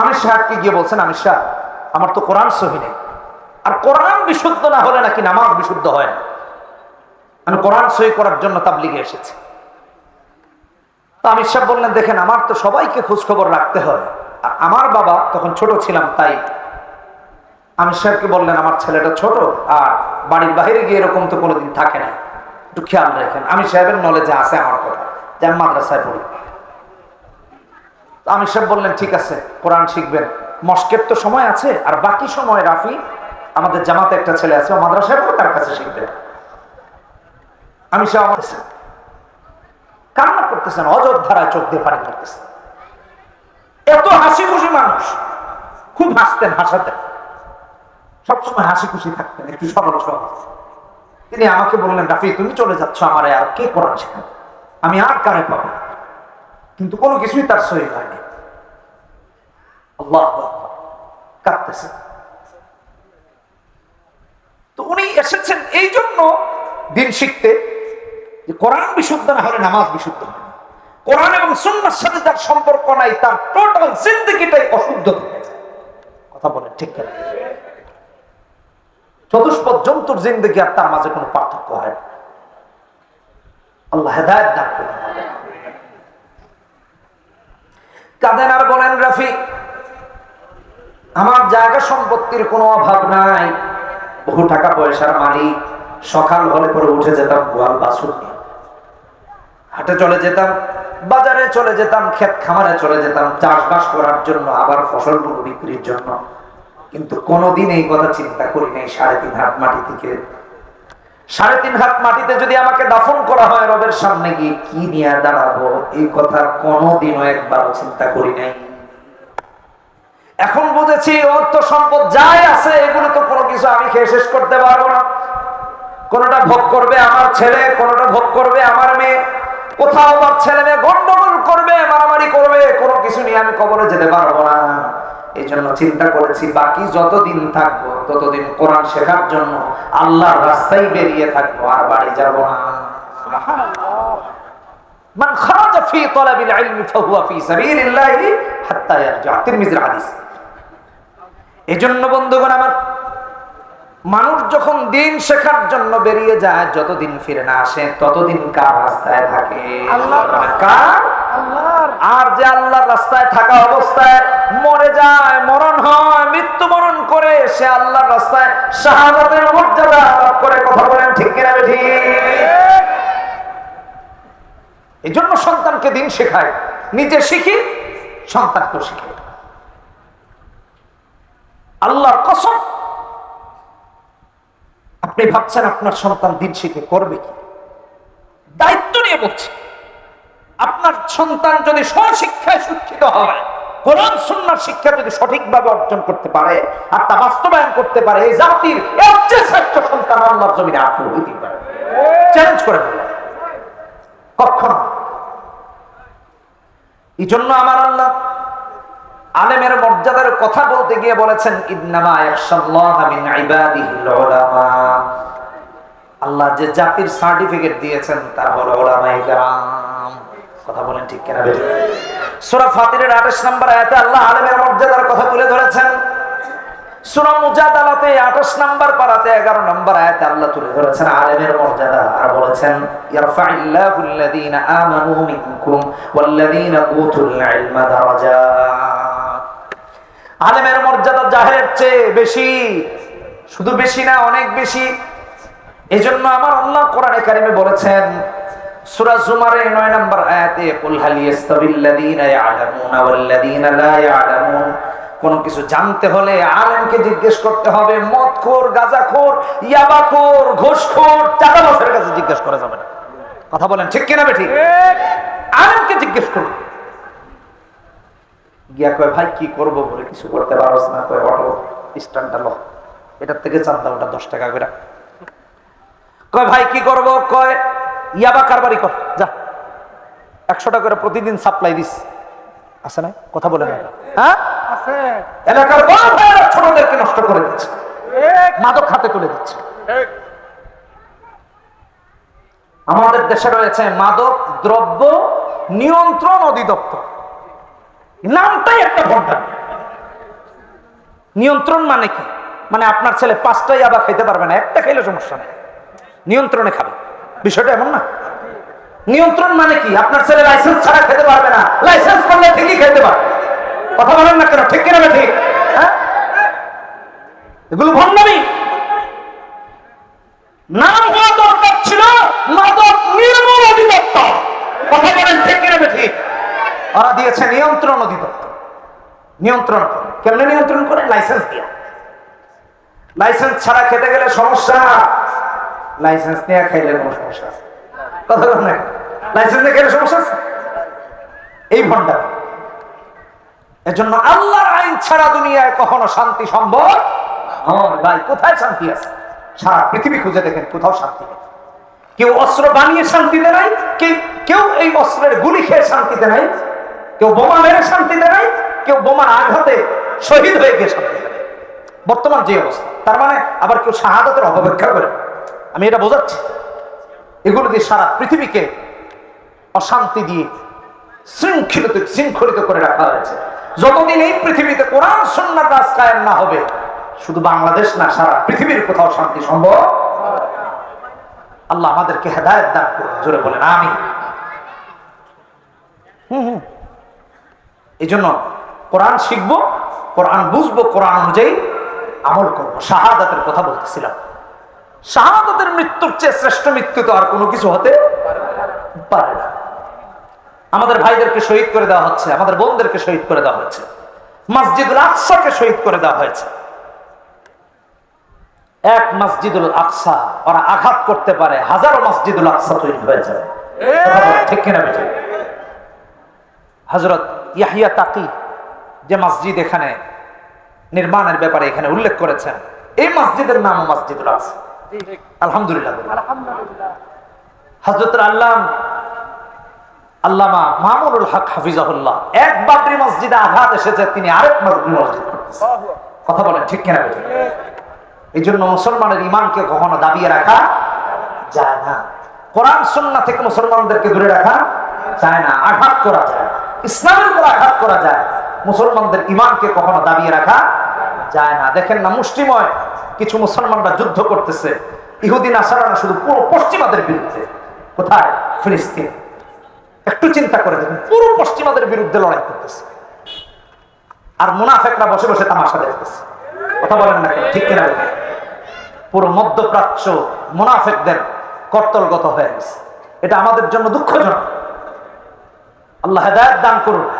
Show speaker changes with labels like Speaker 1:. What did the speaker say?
Speaker 1: আমির সাহেবকে গিয়ে বলছেন আমির সাহেব, আমার তো কোরআন সহি নেই। আর কোরআন বিশুদ্ধ না হলে নাকি নামাজ বিশুদ্ধ হয় না। আমি কোরআন সহি করার জন্য তাবলিগে এসেছি। তো আমির সাহেব বললেন, দেখেন, আমার তো সবাইকে খোঁজ খবর রাখতে হয়। আর আমার বাবা, তখন ছোট ছিলাম, তাই আমির সাহেবকে বললেন, আমার ছেলেটা ছোট, আর বাড়ির বাইরে গিয়ে এরকম তো কোনোদিন থাকে না। একটু খেয়াল রাখেন। আমি সাহেবের নলেজে আছে আমার কথা, যে আমি মাদ্রাসায় পড়ি। তো আমির সাহেব বললেন, ঠিক আছে, কোরআন শিখবেন। মস্কের তো সময় আছে, আর বাকি সময় রাফি, আমাদের জামাতে একটা ছেলে আছে মাদ্রাসায় তার কাছে শিখবেন আমি সাহেব আমার কান্না করতেছেন অযোধ্যারায় চোখ দিয়ে পানি করতেছেন এত হাসি খুশি মানুষ, খুব হাসতেন, হাসাতেন। সবসময় হাসি খুশি থাকতেন, একটু সরল সরল। তিনি আমাকে বললেন, রাফি, তুমি চলে যাচ্ছ আমার আর কে শেখাবে? আমি আর কারে পাবো? কিন্তু কোনো কিছুই তার সহি হয়নি। আল্লাহ কাঁদতেছে। তো উনি এসেছেন এই জন্য দিন শিখতে যে কোরআন বিশুদ্ধ না হলে নামাজ বিশুদ্ধ হয় না। কোরআন এবং সুন্নার সাথে যার সম্পর্ক নাই, তার টোটাল জিন্দগিটাই অশুদ্ধ কথা বলেন ঠিক কেন? চতুষ্পদ জন্তুর জিন্দগি আর তার মাঝে কোনো পার্থক্য হয় না। আল্লাহ হেদায়ত দান আমাদের। কাঁদেন আর বলেন, রাফি, আমার জায়গা সম্পত্তির কোনো অভাব নাই। বহু টাকা পয়সার মালিক। সকাল হলে পরে উঠে যেতাম গোয়াল বাসুর হাটে চলে যেতাম, বাজারে চলে যেতাম, ক্ষেত খামারে চলে যেতাম। চাষবাস করার জন্য, আবার ফসলগুলো বিক্রির জন্য। কিন্তু কোনোদিন এই কথা চিন্তা করি নাই, সাড়ে তিন হাত মাটি থেকে সাড়ে তিন হাত মাটিতে যদি আমাকে দাফন করা হয় রবের সামনে গিয়ে কি নিয়ে দাঁড়াবো? এই কথা কোনোদিনও একবারও চিন্তা করি নাই। এখন বুঝেছি অর্থ সম্পদ যাই আছে, এগুলো তো কোনো কিছু আমি খেয়ে শেষ করতে পারব না। কোনোটা ভোগ করবে আমার ছেলে, কোনোটা ভোগ করবে আমার মেয়ে। কোথাও আমার ছেলে মেয়ে গন্ডগোল করবে, মারামারি করবে, কোনো কিছু নিয়ে আমি কবরে যেতে পারব না। এই জন্য চিন্তা করেছি বাকি যতদিন থাকব ততদিন কোরআন শেখার জন্য আল্লাহর রাস্তায় বেরিয়ে থাকব আর বাড়ি যাব না। মান খারাজা ফি তলাবিল ইলমি ফাহুয়া ফি সাবিলিল্লাহি হাত্তা ইয়ারজা। তিরমিজির হাদিস। এজন্য বন্ধুগণ আমার মানুষ যখন দিন শেখার জন্য বেরিয়ে যায় যতদিন ফিরে না আসে ততদিন কার রাস্তায় থাকে? কার? আর যে আল্লাহর রাস্তায় থাকা অবস্থায় মরে যায়, মরণ হয় মৃত্যু মরণ করে, সে আল্লাহর রাস্তায় শাহাদাতের মর্যাদা লাভ করে। কথা বলেন ঠিক কিনা ঠিক এই জন্য সন্তানকে দিন শেখায়, নিজে শিখি, সন্তানকেও শিখে। আল্লাহর কসম, আপনি ভাবছেন আপনার সন্তান দিন শিখে করবে কি? দায়িত্ব নিয়ে বলছি। আপনার সন্তান যদি স্বশিক্ষায় শিক্ষিত হয়, কোরআন, সুন্নার শিক্ষা যদি সঠিকভাবে অর্জন করতে পারে আর তা বাস্তবায়ন করতে পারে, এই জাতির এর চেয়ে সন্তান আল্লাহর জমিনে আর কেউ হইতেই পারে চ্যালেঞ্জ করে বললাম। কখনো। এই জন্য আমার আল্লাহ আলেমের মর্যাদার কথা বলতে গিয়ে বলেছেন, ইন্নামা ইয়াখশাল্লাহ মিন ইবাদিহিল উলামা আল্লাহ যে জাতির সার্টিফিকেট দিয়েছেন, তার হলো উলামায়ে কেরাম। কথা বলেন ঠিক কিনা বেঠিক সূরা ফাতিরের 28 নম্বর আয়াতে আল্লাহ আলেমের মর্যাদার কথা তুলে ধরেছেন। সূরা মুজাদালাতে 28 নম্বর 11 নম্বর আল্লাহ তুলে ধরেছেন মর্যাদা আর বলেছেন আমানু মিনকুম উতুল ইলমা দারাজাত। আলেমের মর্যাদা চেয়ে বেশি, শুধু বেশি না, অনেক বেশি। এজন্য আমার আল্লাহ কোরআনে কারিমে বলেছেন সূরা জুমারের 9 নম্বর আয়াতে, কুল হাল ইয়াস্তাবিল্লাযীনা ইয়ালামুনা ওয়াল্লাযীনা লা ইয়ালামুন? কোন কিছু জানতে হলে আলেমকে জিজ্ঞেস করতে হবে, মদখোর, গাঁজাখোর, ইয়াবাখোর, ঘুষখোর চাঁদাবাসের কাছে জিজ্ঞেস করা যাবে না। কথা বলেন, ঠিক কিনা বেঠিক আলেমকে জিজ্ঞেস করুন। গিয়া কয়, ভাই, কি করব বলে কিছু করতে পারস না? কয়, অটো, স্ট্যান্ডটা লো। এটার থেকে চান্দা ওটা দশ টাকা করে কয়, ভাই, কি করব? কয় ইয়াবা কারবারি কর যা। একশো টাকা করে প্রতিদিন সাপ্লাই দিস। আছে না কথা বলে না। হ্যাঁ? এলাকার ছোটদেরকে নষ্ট করে দিচ্ছে। মাদক হাতে তুলে দিচ্ছে। আমাদের দেশে রয়েছে মাদক দ্রব্য নিয়ন্ত্রণ অধিদপ্তর। নামটাই একটা ভণ্ডামি। নিয়ন্ত্রণ মানে কি? মানে আপনার ছেলে পাঁচটাই আবার খাইতে পারবে না একটা খাইলে সমস্যা নেই। নিয়ন্ত্রণে খাবে। বিষয়টা এমন না। নিয়ন্ত্রণ মানে কি? আপনার ছেলে লাইসেন্স ছাড়া খেতে পারবে না। লাইসেন্স করলে ঠিকই খেতে পারবে। কথা বলেন না কেন? ঠিক কিনা ঠিক? হ্যাঁ? এগুলো ভণ্ডামি। নাম হওয়া দরকার ছিল মাদক নির্মূল অধিদপ্তর। কথা বলেন ঠিক ঠিক? ওরা দিয়েছে নিয়ন্ত্রণ অধিদপ্তর। নিয়ন্ত্রণ কেমনে নিয়ন্ত্রণ করে? লাইসেন্স দিয়ে। লাইসেন্স ছাড়া খেতে গেলে সমস্যা। লাইসেন্স নিয়ে খাইলে কোনো সমস্যা আছে? কথা লাইসেন্স নিয়ে খেলে সমস্যা আছে? এই ভণ্ডা এজন্য আল্লাহর আইন ছাড়া দুনিয়ায় কখনো শান্তি সম্ভব ভাই কোথায় শান্তি আছে? সারা পৃথিবী খুঁজে দেখেন কোথাও শান্তি নেই। কেউ অস্ত্র বানিয়ে নাই কেউ এই অস্ত্রের গুলি খেয়ে শান্তিতে নাই, কেউ বোমা মেরে শান্তিতে নাই, কেউ বোমার আঘাতে শহীদ হয়ে গিয়ে শান্তিতে নাই। বর্তমান যে অবস্থা, তার মানে আবার কেউ শাহাদতের অপেক্ষা করে আমি এটা বোঝাচ্ছি। এগুলো দিয়ে সারা পৃথিবীকে অশান্তি দিয়ে শৃঙ্খলিত শৃঙ্খলিত করে রাখা হয়েছে। যতদিন এই পৃথিবীতে কোরআন সন্ন্যার রাজ কায়েম না হবে, শুধু বাংলাদেশ না, সারা পৃথিবীর কোথাও শান্তি সম্ভব আল্লাহ আমাদেরকে হেদায়ত দান জোরে বলেন আমি হুম হুম। এই জন্য কোরআন শিখব, কোরআন বুঝব, কোরআন অনুযায়ী আমল করব। শাহাদাতের কথা বলতেছিলাম। শাহাদাতের মৃত্যুর চেয়ে শ্রেষ্ঠ মৃত্যু তো আর কোনো কিছু হতে পারে না। আমাদের ভাইদেরকে শহীদ করে দেওয়া হচ্ছে, আমাদের বোনদেরকে শহীদ করে দেওয়া হয়েছে, মসজিদুল আকসাকে শহীদ করে দেওয়া হয়েছে। এক মসজিদুল আকসা, ওরা আঘাত করতে পারে, হাজারো মসজিদুল আকসা তৈরি হয়ে যাবে। ঠিক কিনা বেঠিক হজরত ইয়াহিয়া তাকি যে মসজিদ এখানে নির্মাণের ব্যাপারে এখানে উল্লেখ করেছেন, এই মসজিদের নাম মসজিদুল আকসা। আলহামদুলিল্লাহ হজরত আল্লাহ আল্লামা মামুনুল হক হাফিজাহুল্লাহ এক বাবরি মসজিদে আঘাত এসেছে, তিনি আরেক মসজিদ কথা বলেন ঠিক কিনা বেঠিক এই জন্য মুসলমানের ইমানকে কখনো দাবিয়ে রাখা যায় না। কোরআন সন্না থেকে মুসলমানদেরকে দূরে রাখা যায় না, আঘাত করা যায় ইসলামের উপর আঘাত করা যায়। মুসলমানদের ইমানকে কখনো দাবিয়ে রাখা যায় না। দেখেন না, মুষ্টিময় কিছু মুসলমানরা যুদ্ধ করতেছে। ইহুদিন আসারানা শুধু পুরো পশ্চিমাদের বিরুদ্ধে। কোথায়? ফিলিস্তিন। একটু চিন্তা করে দেখুন, পুরো পশ্চিমাদের বিরুদ্ধে লড়াই করতেছে। আর মুনাফেকরা বসে বসে তামাশা দেখতেছে। কথা বলেন না ঠিক কিনা? পুরো মধ্যপ্রাচ্য মুনাফেকদের কর্তলগত হয়ে গেছে। এটা আমাদের জন্য দুঃখজনক। আল্লাহ হেদায়ত দান করুন।